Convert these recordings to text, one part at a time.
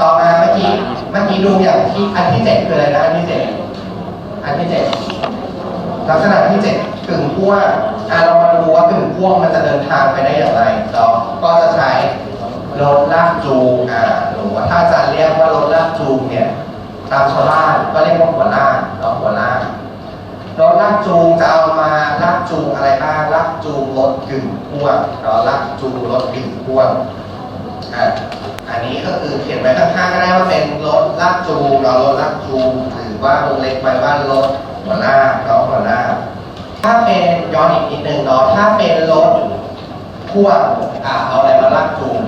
ต่อมาเมื่อกี้เมื่อกี้ดูอย่างที่อันที่เจ็ดคืออะไรนะอันที่เจ็ดอันที่เจ็ดลักษณะที่เจ็ดกึ่งพ่วงอะเรามาดูว่ากึ่งพ่วงมันจะเดินทางไปได้อย่างไรเราก็จะใช้รถลากจูงอ่าหรือว่าถ้าอาจารย์เรียกว่ารถลากจูงเนี่ยตามชาวบ้านก็เรียกว่าหัวลากเนาหัวลากรถลากจูงจะเอามาลากจูงอะไรบ้างลากจูงรถกึ่งพ่วงเนาลากจูงรถกึ่งพ่วง อะอันนี้ก็คือเขียนไว้ข้างๆก็ได้ว่าเป็นรถลากจูงเรารถลากจูงหรือว่าวงเล็บไว้ว่ารถหัวลากเนาะหัวลากถ้าเป็นย้อนอีกนิดหนึ่งเนาะถ้าเป็นรถพ่วงอะเอาอะไรมาลากจูง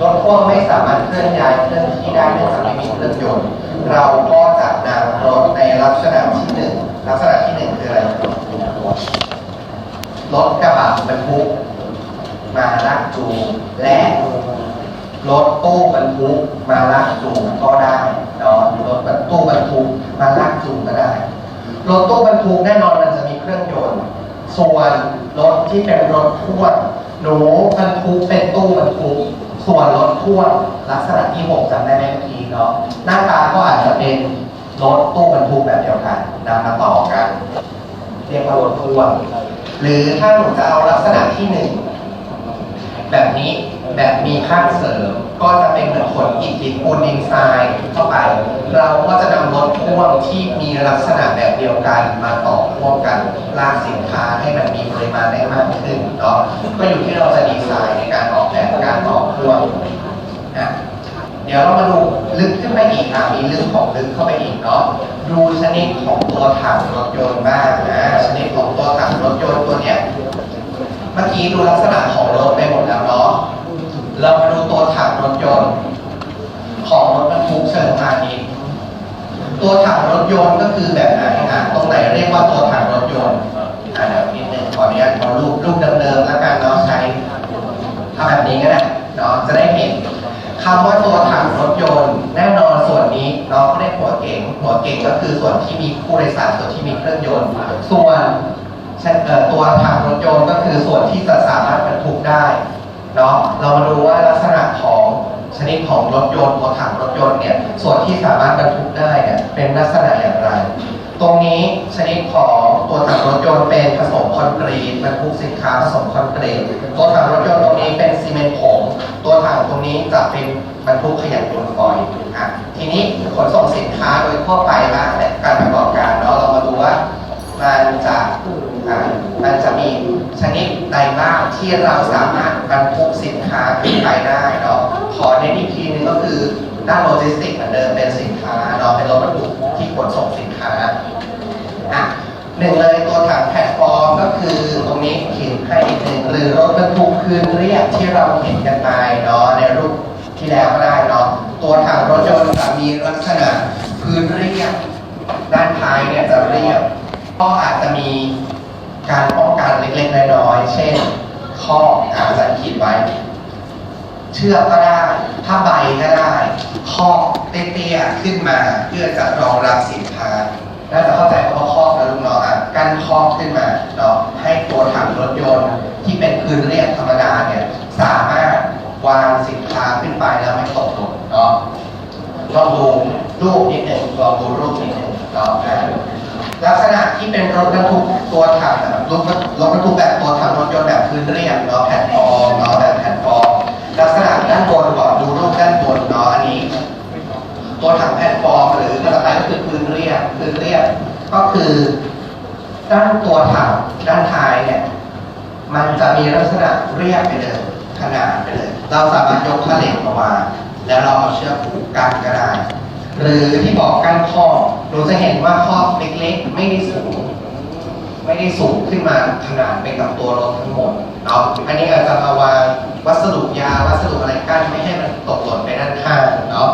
รถพ่วงไม่สามารถเคลื่อนย้ายเคลื่อนที่ได้เนื่องจากไม่มีเครื่องยนต์ เราก็จะนำรถในลักษณะที่หนึ่งลักษณะที่หนึ่งคืออะไรรถกระบะบรรทุก มาลากจูงและรถตู้บรรทุกมาลากจูงก็ได้เนาะรถบรรตู้บรรทุกมาลากจูงก็ได้รถตู้บรรทุกแน่นอนมันจะมีเครื่องยนต์ส่วนรถที่เป็นรถพ่วงหนูบรรทุกเป็นตู้บรรทุกส่วนรถพ่วงลักษณะที่ผมจำได้ไหมเมื่อกี้เนาะหน้าตาก็อาจจะเป็นรถตู้บรรทุกแบบเดียวกันนำมาต่อกัน เรียกว่ารถพ่วงหรือถ้าหนูจะเอาลักษณะที่หนึ่ง แบบนี้แบบมีข้างเสริมก็จะเป็นเหมือนขนอิฐดินปูนดินทรายเข้าไป เราก็จะนำรถพ่วงที่มีลักษณะแบบเดียวกันมาต่อพ่วงกันลากสินค้าให้มันมีปริมาณได้มากขึ้นเนาะก็อยู่ที่เราจะดีไซน์ในการออกแบบการต่อพ่วงอะเดี๋ยวเรามาดูลึกขึ้นไปอีกอะมีลึกของลึกเข้าไปอีกเนาะดูชนิดของตัวถังรถยนต์บ้างนะชนิดของตัวถังรถยนต์ตัวเนี้ย เมื่อกี้ดูลักษณะของรถไปหมดแล้วเนาะ เรามาดูตัวถังรถยนต์ ของรถบรรทุกเชิงพาณิชย์ตัวถังรถยนต์ก็คือแบบไหนอะตรงไหนเรียกว่าตัวถังรถยนต์อะเดี๋ยวนิดนึงขออนุญาตเอารูปรูปเดิมๆแล้วกันเนาะใช้ทำแบบนี้ก็ได้เนาะจะได้เห็นคำว่าตัวถังรถยนต์แน่นอนส่วนนี้เนาะเขาเรียกหัวเก๋งหัวเก๋งก็คือส่วนที่มีผู้โดยสารส่วนที่มีเครื่องยนต์ ส่วน ตัวถังรถยนต์ก็คือส่วนที่จะสามารถบรรทุกได้เนาะเรามาดูว่าลักษณะของชนิดของรถยนต์ตัวถังรถยนต์เนี่ยส่วนที่สามารถบรรทุกได้เนี่ยเป็นลักษณะอย่างไร ตรงนี้ชนิดของตัวถังรถยนต์เป็นผสมคอนกรีตบรรทุกสินค้าผสมคอนกรีตตัวถังรถยนต์ตรงนี้เป็นซีเมนต์ผงตัวถังตรงนี้จะเป็นบรรทุกขยะมูลฝอยอะทีนี้ขนส่งสินค้าโดยทั่วไปละและการประกอบการเนาะเรามาดูว่ามันจะ มันจะมีชนิดใดบ้างที่เราสามารถบรรทุกสินค้าขึ้นไปได้เนาะขอเน้นอีกทีนึงก็คือด้านโลจิสติกเหมือนเดิมเป็นสินค้าเนาะเป็นรถบรรทุกที่ขนส่งสินค้าอะหนึ่งเลยตัวถังแพลตฟอร์มก็คือตรงนี้เขียนให้อีกหนึ่งหรือรถบรรทุกคืนเรียบที่เราเห็นกันไปเนาะในรูปที่แล้วก็ได้เนาะตัวถังรถยนต์จะมีลักษณะพื้นเรียบด้านท้ายเนี่ยจะเรียบก็อาจจะมี การป้องกันเล็กๆน้อยๆเช่น ข้ออาจจะขีดไว้ เชือกก็ได้ผ้าใบก็ได้คอเตี้ยๆขึ้นมาเพื่อจะรองรับสินค้าน่าจะเข้าใจคำว่าคอกนะลูกเนาะอะกั้นคอกขึ้นมาเนาะให้ตัวถังรถยนต์ ที่เป็นพื้นเรียบธรรมดาเนี่ยสามารถวางสินค้าขึ้นไปแล้วไม่ตกหล่นเนาะลองดูรูปนิดหนึ่งลองดูรูปนิดหนึ่งเนาะอะ ลักษณะที่เป็นรถบรรทุกตัวถังนะครับรถรถบรรทุกแบบตัวถังรถยนต์แบบพื้นเรียบเนาะแผ่นฟอมเนาะแบบแผ่นฟอมลักษณะด้านบนก่อนดูรูปด้านบนเนาะอันนี้ ตัวถังแพลตฟอมหรือภาษาไทยก็คือพื้นเรียบพื้นเรียบก็คือด้านตัวถังด้านท้ายเนี่ยมันจะมีลักษณะเรียบไปเลยขนาดไปเลย เราสามารถยกผ้าเหล็กออกมา แล้วเราเอาเชือกผูกกันก็ได้ หรือที่บอกกั้นข้อหนูจะเห็นว่าข้อเล็กๆ ไม่ได้สูง ไม่ได้สูงขึ้นมาขนาดไปกับตัวรถทั้งหมดเนาะอันนี้อาจจะมาวางวัสดุยาวัสดุอะไรกั้นไม่ให้มันตกหล่นไปด้านข้างเนาะ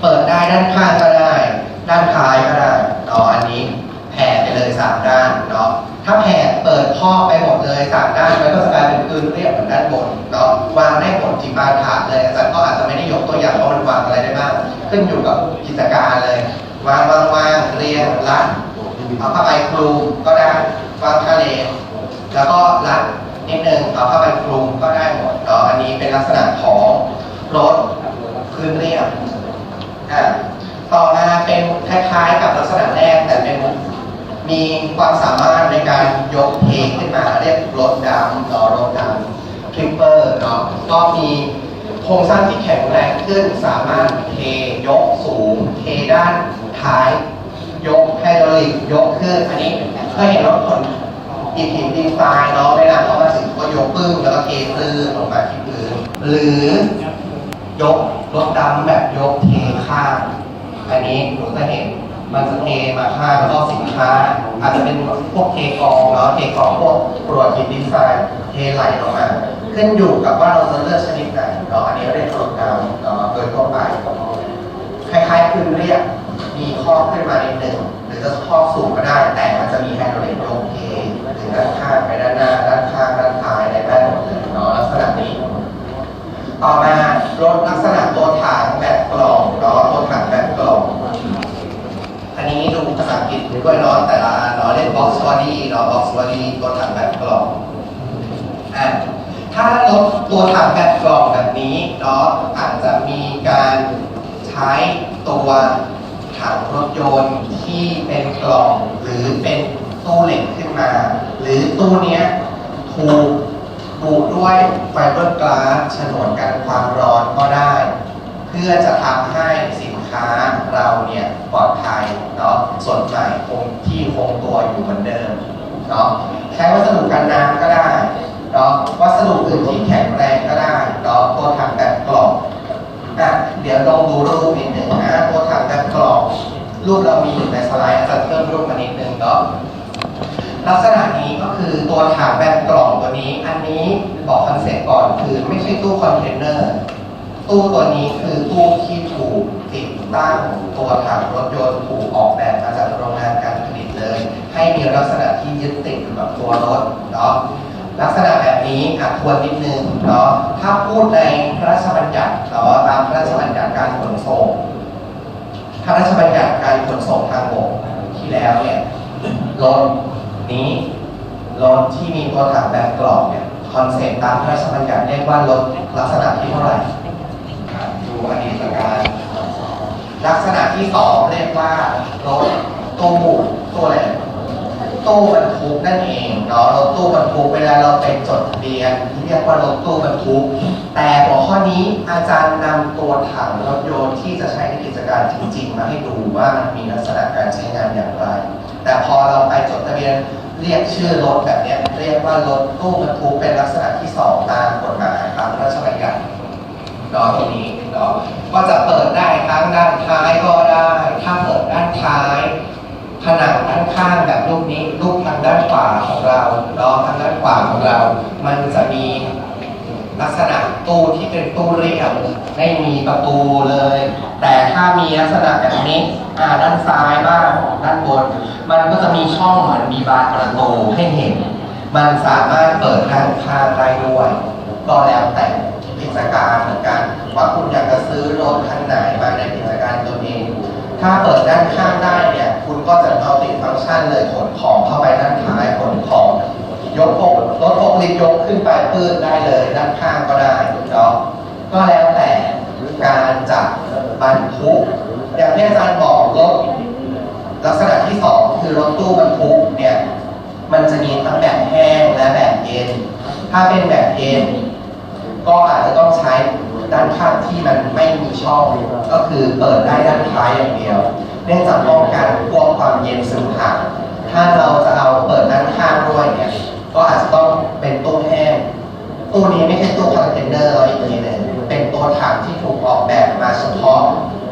เปิดได้ด้านข้างก็ได้ ด้านท้ายก็ได้เนาะอันนี้แผ่ไปเลยสามด้านเนาะ ถ้าแผ่เปิดข้อไปหมดเลยสามด้านมันก็จะกลายเป็นพื้นเรียบเหมือนด้านบนเนาะวางได้หมดจิบาถาดเลยอาจารย์ก็อาจจะไม่ได้ยกตัวอย่างว่ามันวางอะไรได้บ้างขึ้นอยู่กับกิจการเลยวางวางวางเรียงรัดเอาผ้าใบคลุมก็ได้วางทะเลแล้วก็รัดนิดนึงเอาผ้าใบคลุมก็ได้หมดเนาะอันนี้เป็นลักษณะของรถพื้นเรียบอะต่อมาเป็นคล้ายๆกับลักษณะแรกแต่เป็น มีความสามารถในการยกเทขึ้นมาเรียกรถดำเนาะรถดำทริปเปอร์เนาะก็มีโครงสร้างที่แข็งแรงขึ้นสามารถเทยกสูง เทด้านท้าย ยกไฮดรอลิกยกขึ้นอันนี้เคยเห็นรถขนอิฐหินดินทรายเนาะเวลาเขามาถึงก็ยกปึ้งแล้วก็เทตื้นลงมาที่พื้นหรือยกรถดำแบบยกเทข้างอันนี้หนูจะเห็น มันจะเทมาข้าแล้วก็สินค้า อาจจะเป็นพวกเทกองเนาะเทกองพวกกรวดหินดินทรายเทไหลลงมาขึ้นอยู่กับว่าเราจะเลือกชนิดไหนเนาะอันนี้เรียกรถดำเนาะโดยทั่วไปคล้ายๆพื้นเรียบมีข้อขึ้นมาในหนึ่งหรือจะข้อสูงก็ได้ แต่มันจะมีไฮดรอลิกโยกเทถึงด้านข้างไปด้านหน้าด้านข้างด้านท้ายได้ได้หมดเลยเนาะลักษณะนี้ ต่อมารถลักษณะตัวถังแบบกล่องเนาะตัวถังแบบกล่อง อันนี้ดูภาษาอังกฤษด้วยเนาะแต่ละอันเนาะเรียก box body เนาะ box body ตัวถังแบบกล่องอะถ้ารถตัวถังแบบกล่องแบบนี้เนาะอาจจะมีการใช้ตัวถังรถยนต์ที่เป็นกล่องหรือเป็นตู้เหล็กขึ้นมา หรือตู้เนี้ยถูกบุด้วยไฟเบอร์กลาสฉนวนกันความร้อนก็ได้ เพื่อจะทำให้สิน ค้าเราเนี่ยปลอดภัยเนาะสดใหม่คงที่คงตัวอยู่เหมือนเดิมเนาะใช้วัสดุกันน้ำก็ได้เนาะวัสดุอื่นที่แข็งแรงก็ได้เนาะตัวถังแบบกล่องอะเดี๋ยวลองดูรูปนิดหนึ่งนะตัวถังแบบกล่องรูปเรามีอยู่ในสไลด์อาจารย์เพิ่มรูปมานิดนึงเนาะลักษณะนี้ก็คือตัวถังแบบกล่องตัวนี้ อันนี้บอกคอนเซ็ปต์ก่อนคือไม่ใช่ตู้คอนเทนเนอร์ ตู้ตัวนี้คือตู้ที่ถูกติดตั้งตัวถังรถยนต์ถูกออกแบบมาจากโรงงานการผลิตเลย ให้มีลักษณะที่ยึดติดอยู่กับตัวรถเนาะลักษณะแบบนี้อะทวนนิดนึงเนาะถ้าพูดในพระราชบัญญัติเนาะตามพระราชบัญญัติการขนส่งพระราชบัญญัติการขนส่งทางบกที่แล้วเนี่ยรถนี้รถที่มีตัวถังแบบกล่องเนี่ยคอนเซ็ปต์ตามพระราชบัญญัติเรียกว่ารถลักษณะที่เท่าไหร่อะดูอดีตการ ลักษณะที่สองเรียกว่ารถตู้ตู้อะไรตู้บรรทุกนั่นเองเนาะรถตู้บรรทุกเวลาเราไปจดทะเบียนเรียกว่ารถตู้บรรทุก แต่หัวข้อนี้อาจารย์นำตัวถังรถยนต์ที่จะใช้ในกิจการจริงๆ มาให้ดูว่ามันมีลักษณะการใช้งานอย่างไร แต่พอเราไปจดทะเบียนเรียกชื่อรถแบบนี้เรียกว่ารถตู้บรรทุกเป็นลักษณะที่สองตามกฎหมายตามพระราชบัญญัติเนาะทีนี้ เนาะก็จะเปิดได้ทั้งด้านท้ายก็ได้ ถ้าเปิดด้านท้ายผนังด้านข้างแบบรูปนี้รูปทางด้านขวาของเราเนาะทางด้านขวาของเรา มันจะมีลักษณะตู้ที่เป็นตู้เรียบไม่มีประตูเลย แต่ถ้ามีลักษณะแบบนี้อ่าด้านซ้ายบ้างด้านบน มันก็จะมีช่องเหมือนมีบานประตูให้เห็น มันสามารถเปิดด้านข้างได้ด้วย ก็แล้วแต่ กิจการเหมือนกัน ว่าคุณอยากจะซื้อรถคันไหนมาในกิจการตัวเอง ถ้าเปิดด้านข้างได้เนี่ย คุณก็จะเอาติดฟังก์ชันเลยขนของเข้าไปด้านท้ายขนของยกพกรถพกลิฟต์ยกขึ้นไปปื้นได้เลย ด้านข้างก็ได้เนาะก็แล้วแต่การจัดบรรทุกอย่างที่อาจารย์บอกรถลักษณะที่สองคือรถตู้บรรทุกเนี่ยมันจะมีทั้งแบบแห้งและแบบเย็น ถ้าเป็นแบบเย็น ก็อาจจะต้องใช้ด้านข้างที่มันไม่มีช่อง ก็คือเปิดได้ด้านท้ายอย่างเดียว เนื่องจากป้องกันพวกความเย็นซึมผ่านถ้าเราจะเอาเปิดด้านข้างด้วยเนี่ยก็อาจจะต้องเป็นตู้แห้งตู้นี้ไม่ใช่ตู้คอนเทนเนอร์เราอีกทีหนึ่งเป็นตัวถังที่ถูกออกแบบมาเฉพาะ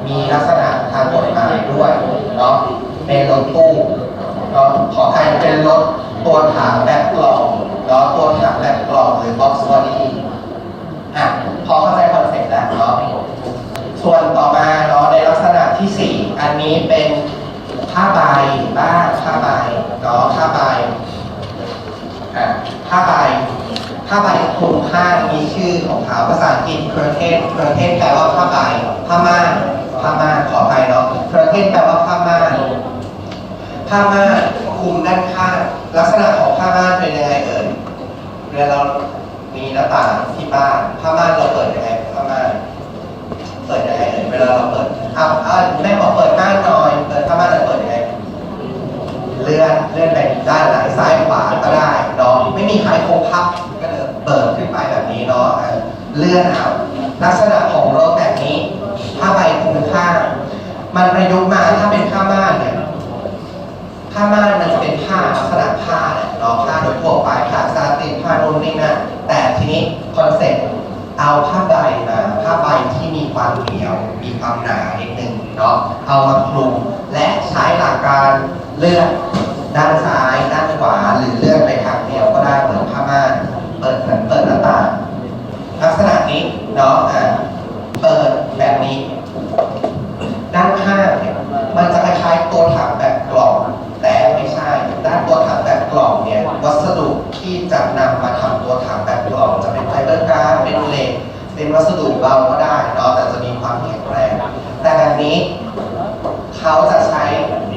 มีลักษณะทางกฎหมายด้วยเนาะเป็นรถตู้เนาะขอใครเป็นรถตัวถังแบบกล่องเนาะตัวถังแบบกล่องหรือ box body อ่ อะพอเข้าใจคอนเซ็ปต์แล้วเนาะส่วนต่อมาเนาะในลักษณะที่ 4 อันนี้เป็นผ้าใบบ้างผ้าใบเนาะผ้าใบอะผ้าใบผ้าใบคลุมข้างมีชื่อของเขาภาษาอังกฤษ curtain curtain แปลว่าผ้าใบผ้าม่านผ้าม่านขออภัยเนาะ curtain แปลว่าผ้าม่านผ้าม่านคลุมด้านข้างลักษณะของผ้าม่านเป็นยังไงเอ่ยเวลาเรา หน้าต่างที่บ้านผ้าม่านเราเปิดยังไงผ้าม่านอแม่บอกเปิดม่านหน่อยเปิดผ้าม่านแล้วเปิดยังไงเลื่อนเลื่อนไปด้านไหนซ้ายขวาก็ได้เนาะไม่มีใครคงพับก็เดินเปิดขึ้นไปแบบนี้เนาะเลื่อนเอาลักษณะของรถแบบนี้ผ้าใบคลุมข้ามันประยุกต์มาถ้าเป็นผ้าม่านเนี่ยผ้าม่านมันจะเป็นผ้าลักษณะผ้าเนี่ยเนาะผ้าโดยทั่วไปผ้าซาตินผ้าโน่นนี่นั่น แต่ทีนี้คอนเซ็ปต์เอาผ้าใบมาผ้าใบที่มีความเหนียว มีความหนานิดนึงเนาะเอามาคลุมและใช้หลักการเลื่อนด้านซ้ายด้านขวาหรือเลื่อนไปทางเดียวก็ได้เหมือนผ้าม่านเปิดเหมือนเปิดหน้าต่างลักษณะนี้เนาะอะเปิดแบบนี้ ด้านข้างเนี่ยมันจะคล้ายๆตัวถังแบบกล่อง แต่ไม่ใช่ ด้านตัวถังแบบกล่องเนี่ยวัสดุที่จะนำมาทำตัวถังแบบ กล่องจะเป็นไฟเบอร์การ์ดเป็นเหล็ก เป็นวัสดุเบาก็ได้เนาะแต่จะมีความแข็งแรง แต่แบบนี้เขาจะใช้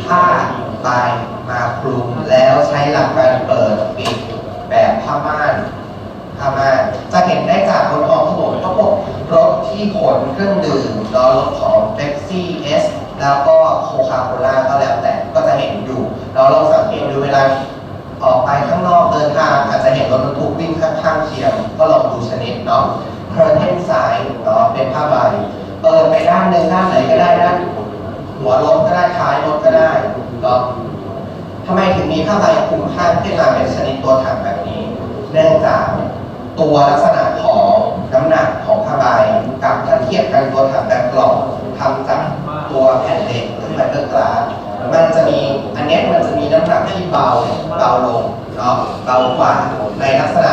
ผ้าใบมาคลุมแล้วใช้หลักการเปิดปิดแบบผ้าม่านผ้าม่านจะเห็นได้จากบนท้องถนนก็พวกรถที่ขนเครื่องดื่มรอรถของเ e ปซี่เอสแล้วก็โคคาโคล่าก็แล้วแต่ก็จะเห็นอยู่เราลองสังเกตดูเวลา วิ่งข้างๆเคียง ก็ลองดูชนิดเนาะเคอร์เทนสายเนาะเป็นผ้าใบเปิดไปด้านหนึ่งด้านไหนก็ได้ด้านหัวรถก็ได้ท้ายรถก็ได้เนาะทำไมถึงมีผ้าใบคลุมข้างขึ้นมาเป็นชนิดตัวถังแบบนี้ เนื่องจากตัวลักษณะของน้ำหนักของผ้าใบกับถ้าเทียบกันตัวถังแบบกล่องทำจากตัวแผ่นเหล็กหรือไฟเบอร์กลาสมันจะมีอันเนี้มันจะมีน้ำหนักที่เบาเบาลง เนาะเบากว่าในลักษณะ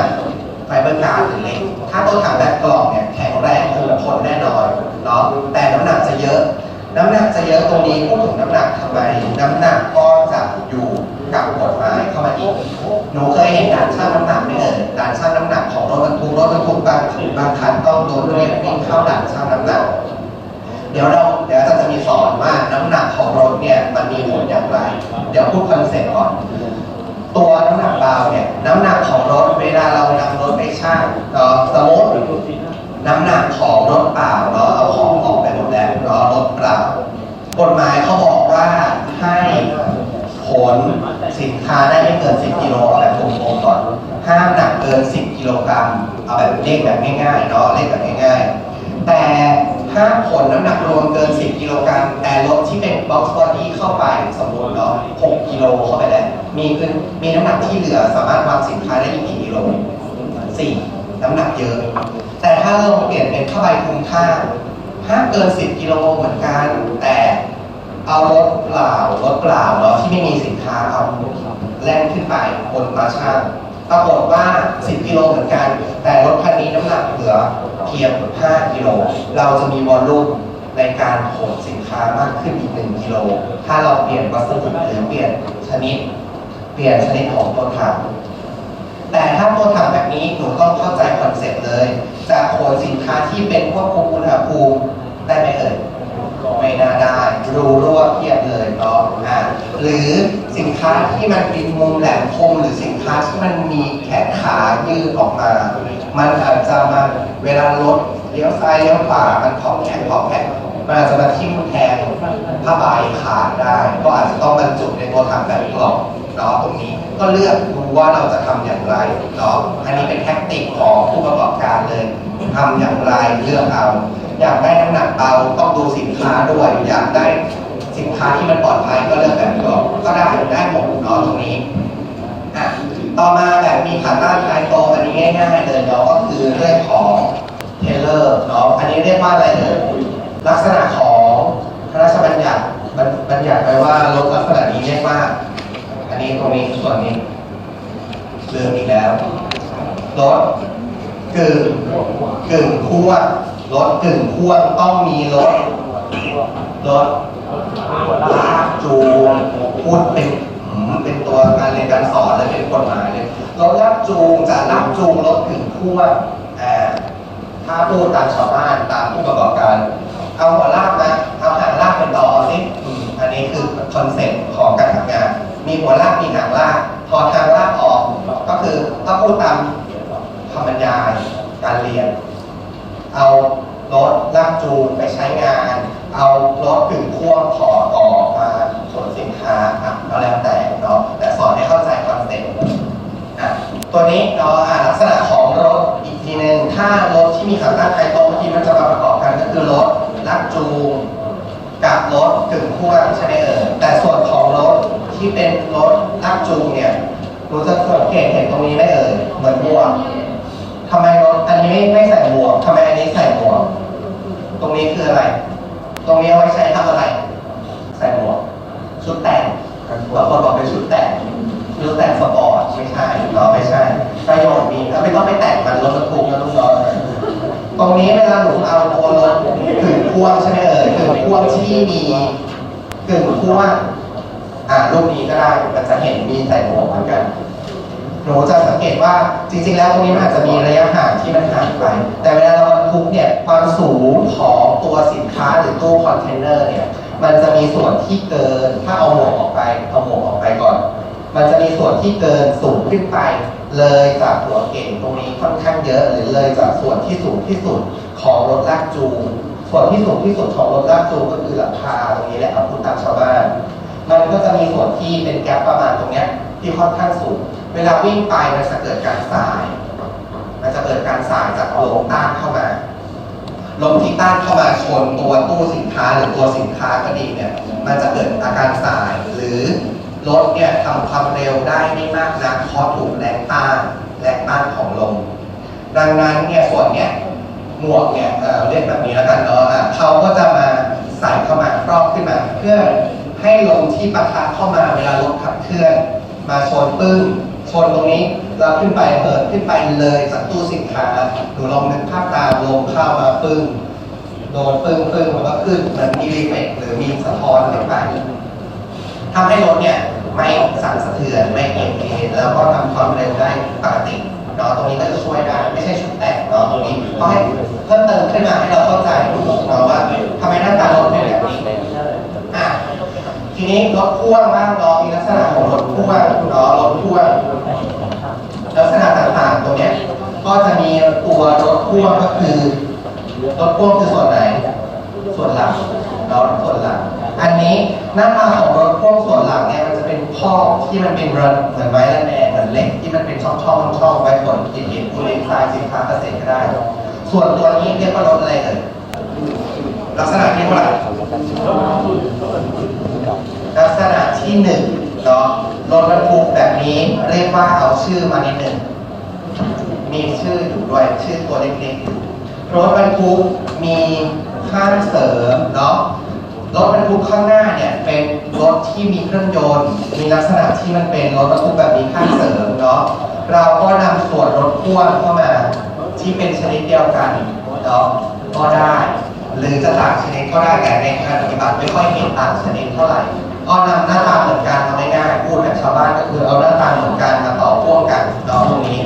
ไฟเบอร์กลาสหรือเหล็ก ถ้าตัวถังแบบกล่องเนี่ยแข็งแรงคงทนแน่นอนเนาะแต่น้ำหนักจะเยอะ น้ำหนักจะเยอะตรงนี้พูดถึงน้ำหนักทำไม น้ำหนักก็จะอยู่กับกฎหมายเข้ามาอีกหนูเคยเห็นการชั่งน้ำหนักไหมเอ่ยการชั่งน้ำหนักของรถบรรทุกรถบรรทุกบางบางคันต้องโดนเรียกวิ่งเข้าด่านชั่งน้ำหนักเดี๋ยวเราเดี๋ยวอาจารย์จะมีสอนว่าน้ำหนักของรถเนี่ยมันมีผลอย่างไร เดี๋ยวพูดคอนเซ็ปต์ก่อน ตัวน้ำหนักเบาเนี่ยน้ำหนักของรถเวลาเรานำรถไปชั่งเนาะสมมติน้ำหนักของรถเปล่าเนาะเอาของออกไปหมดแล้วเนาะรถเปล่ากฎหมายเขาบอกว่าให้ขนสินค้าได้ไม่เกิน 10 กิโลเอาแบบตรงๆก่อนห้ามหนักเกิน 10 กิโลกรัมเอาแบบเลขแบบง่ายๆเนาะเลขแบบง่ายๆแต่ ห้ามขนน้ำหนักรวมเกิน 10 กิโลกรัม แต่รถที่เป็นบ็อกซ์บอดี้เข้าไปสมมติเนาะ6กิโลเข้าไปแล้วมีขึ้นมีน้ำหนักที่เหลือสามารถวางสินค้าได้อีกกี่กิโลสี่น้ำหนักเยอะ แต่ถ้าเราเปลี่ยนเป็นผ้าใบคลุมข้างห้ามเกิน 10 กิโลเหมือนกัน แต่เอารถเปล่ารถเปล่าเนาะที่ไม่มีสินค้าเอาแล่นขึ้นไปบนมาช่างปรากฏว่า 10 กิโลเหมือนกัน แต่รถคัน ลือเพียง 5 กิโล เราจะมีวอลลุ่มในการขนสินค้ามากขึ้นอีก 1 กิโล ถ้าเราเปลี่ยนวัสดุหรือเปลี่ยนชนิด เปลี่ยนชนิดของตัวถังแต่ถ้าตัวถังแบบนี้หนูต้องเข้าใจคอนเซ็ปต์เลย จะขนสินค้าที่เป็นควบคุมอุณหภูมิได้ไหมเอ่ยไม่น่าได้รูรั่วเพียบเลยเนาะอ่าหรือสินค้าที่มันเป็นมุมแหลมคมหรือสินค้าที่มันมีแขนขายืดออกมา มันอาจจะมาเวลารถเลี้ยวซ้ายเลี้ยวขวามันของแข็งของแข็งมันอาจจะมาทิ่มแทงผ้าใบขาดได้ ก็อาจจะต้องบรรจุในตัวถังแบบกล่องเนาะตรงนี้ก็เลือกดูว่าเราจะทำอย่างไรเนาะอันนี้เป็นแท็กติกของผู้ประกอบการเลยทำอย่างไรเลือกเอา อยากได้น้ำหนักเบาต้องดูสินค้าด้วย อยากได้สินค้าที่มันปลอดภัยก็เลือกแบบกล่องก็ได้ได้หมดเนาะตรงนี้ ต่อมาแบบมีขาตั้งท้ายโตอันนี้ง่ายๆเลยเนาะก็คือเรื่องของเทเลอร์เนาะอันนี้เรียกว่าอะไรเอ่ยลักษณะของพระราชบัญญัติบัญบัญญัติไว้ว่ารถลักษณะนี้เรียกว่า อันนี้ตรงนี้ส่วนนี้เริ่มอีกแล้วรถกึ่งกึ่งพ่วรถกึ่งพ่วต้องมีรถรถลากจูงพูดเป็น เป็นตัวการเรียนการสอนเลยเป็นกฎหมายเลยรถลากจูงจะลากจูงรถกึ่งพ่วงถ้าพูดตามชาวบ้านตามผู้ประกอบการ เอาหัวลากมาเอาหางลากเป็นต่อสิอันนี้คือคอนเซ็ปต์ของการทำงาน มีหัวลากมีหางลากพอทางลากออก ก็คือถ้าพูดตามคำบรรยายการเรียน เอารถลากจูงไปใช้งาน เอารถถึงพ่วงขอออกมา ขนสินค้าอะก็แล้วแต่เนาะแต่สอนให้เข้าใจคอนเซ็ปต์อะตัวนี้เนาะอะลักษณะของรถอีกทีหนึ่งถ้ารถที่มีขาตั้งไคโตรงเมื่อกี้มันจะมาประกอบกันก็คือรถลากจูงกับรถถึงพ่วใช่ไหมเอ่ยแต่ส่วนของรถที่เป็นรถลากจูงเนี่ยหนูจะสังเกตเห็นตรงนี้ไหมเอ่ยเหมือนหมวกทำไมรถอันนี้ไม่ไม่ใส่หมวกทำไมอันนี้ใส่หมวก ตรงนี้คืออะไร ตรงนี้เอาไว้ใช้ทำอะไร ชุดแต่งบางคนบอกเป็นชุดแต่งชุดแต่งสปอร์ตไม่ใช่เนาะไม่ใช่ ประโยชน์มีแล้วไม่ต้องไปแต่งมันรถบรรทุกนะลูกน้องตรงนี้เวลาหนูเอาตัวรถถึงพ่วงใช่ไหมเอ่ยถึงพ่วงที่มีกึ่งพ่วงอ่ารูปนี้ก็ได้มันจะเห็นมีใส่หมวกเหมือนกันหนูจะสังเกตว่าจริง ๆ แล้วตรงนี้มันอาจจะมีระยะห่างที่มันห่างไป แต่เวลาเราบรรทุกเนี่ยความสูงของตัวสินค้าหรือตู้คอนเทนเนอร์เนี่ย มันจะมีส่วนที่เกิน ถ้าเอาหมวกออกไป เอาหมวกออกไปก่อน มันจะมีส่วนที่เกินสูงขึ้นไป เลยจากหัวเก่งตรงนี้ค่อนข้างเยอะหรือเลยจากส่วนที่สูงที่สุดของรถลากจูง ส่วนที่สูงที่สุดของรถลากจูงก็คือหลังคาตรงนี้แหละครับพูดตามชาวบ้าน มันก็จะมีส่วนที่เป็นแกลบประมาณตรงนี้ที่ค่อนข้างสูง เวลาวิ่งไปมันจะเกิดการสาย มันจะเกิดการสายจากลมต้านเข้ามา ลมที่ต้านเข้ามาชนตัวตู้สินค้าหรือตัวสินค้าก็ดีเนี่ยมันจะเกิดอาการสายหรือรถเนี่ยทำความเร็วได้ไม่มากนักเพราะถูกแรงต้านแรงต้านของลม ดังนั้นเนี่ยส่วนเนี้ยหมวกเนี่ยเอ่อเรียกแบบนี้แล้วกันเนาะอะเขาก็จะมาใส่เข้ามาครอบขึ้นมา เพื่อให้ลมที่ปะทะเข้ามาเวลารถขับเคลื่อน มาชนปึ้งชนตรงนี้ เราขึ้นไปเหินขึ้นไปเลยจากตู้สินค้าหนูลองนึกภาพตามลมเข้ามาปึ้งโดนปึ้งปึ้งมันก็ขึ้นเหมือนมีรีเฟกหรือมีสะท้อนขึ้นไปทำให้รถเนี่ยไม่สั่นสะเทือนไม่เอ็นเอ็นแล้วก็ทำความเร็วได้ปกติเนาะตรงนี้ก็จะช่วยได้ไม่ใช่ชุดแต่งเนาะตรงนี้ก็ให้เพิ่มเติมขึ้นมาให้เราเข้าใจเนาะว่าทำไมหน้าตารถเป็นแบบนี้อะทีนี้รถพ่วงบ้างเนาะมีลักษณะของรถพ่วงเนาะรถพ่วงลักษณะต่างๆตรงเนี้ย ก็จะมีตัวรถพ่วงก็คือรถพ่วงคือส่วนไหน ส่วนหลังเนาะส่วนหลัง อันนี้หน้าตาของรถพ่วงส่วนหลังเนี่ยมันจะเป็นข้อที่มันเป็นรันเหมือนไม้ระแนงเหมือนเหล็กที่มันเป็นช่องช่องๆช่องๆไว้ขนหินหินปูนทรายสินค้าเกษตรก็ได้ ส่วนตัวนี้เรียกว่ารถอะไรเอ่ยลักษณะที่เท่าไหร่ลักษณะที่หนึ่งเนาะรถบรรทุกแบบนี้เรียกว่าเอาชื่อมานิดหนึ่ง มีชื่ออยู่ด้วยชื่อตัวเล็กๆอยู่รถบรรทุกมีข้างเสริมเนาะรถบรรทุกข้างหน้าเนี่ยเป็นรถที่มีเครื่องยนต์มีลักษณะที่มันเป็นรถบรรทุกแบบมีข้างเสริมเนาะเราก็นำส่วนรถพ่วงเข้ามาที่เป็นชนิดเดียวกันเนาะก็ได้ หรือจะต่างชนิดก็ได้แต่ในการปฏิบัติไม่ค่อยเห็นต่างชนิดเท่าไหร่ก็นำหน้าตาเหมือนกันทำง่ายๆพูดแบบชาวบ้านก็คือเอาหน้าตาเหมือนกันมาต่อพ่วงกันเนาะตรงนี้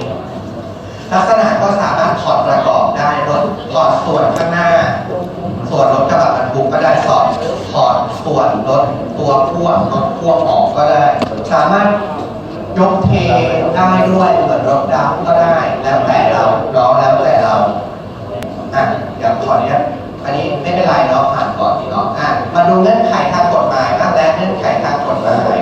ลักษณะก็สามารถถอดประกอบได้รถถอดส่วนข้างหน้า ส่วนรถกระบะบรรทุกก็ได้ถอดถอดส่วนรถตัวพ่วงรถพ่วงออกก็ได้ สามารถยกเทได้ด้วยเหมือนรถดำก็ได้แล้วแต่เราเนาแล้วแต่เราอะอย่างขอเนี้ยอันนี้ไม่เป็นไรเนาะผ่านก่อนเนาะอะมาดูเงื่อนไขทางกฎหมายบ้างแล้วเงื่อนไขทางกฎหมาย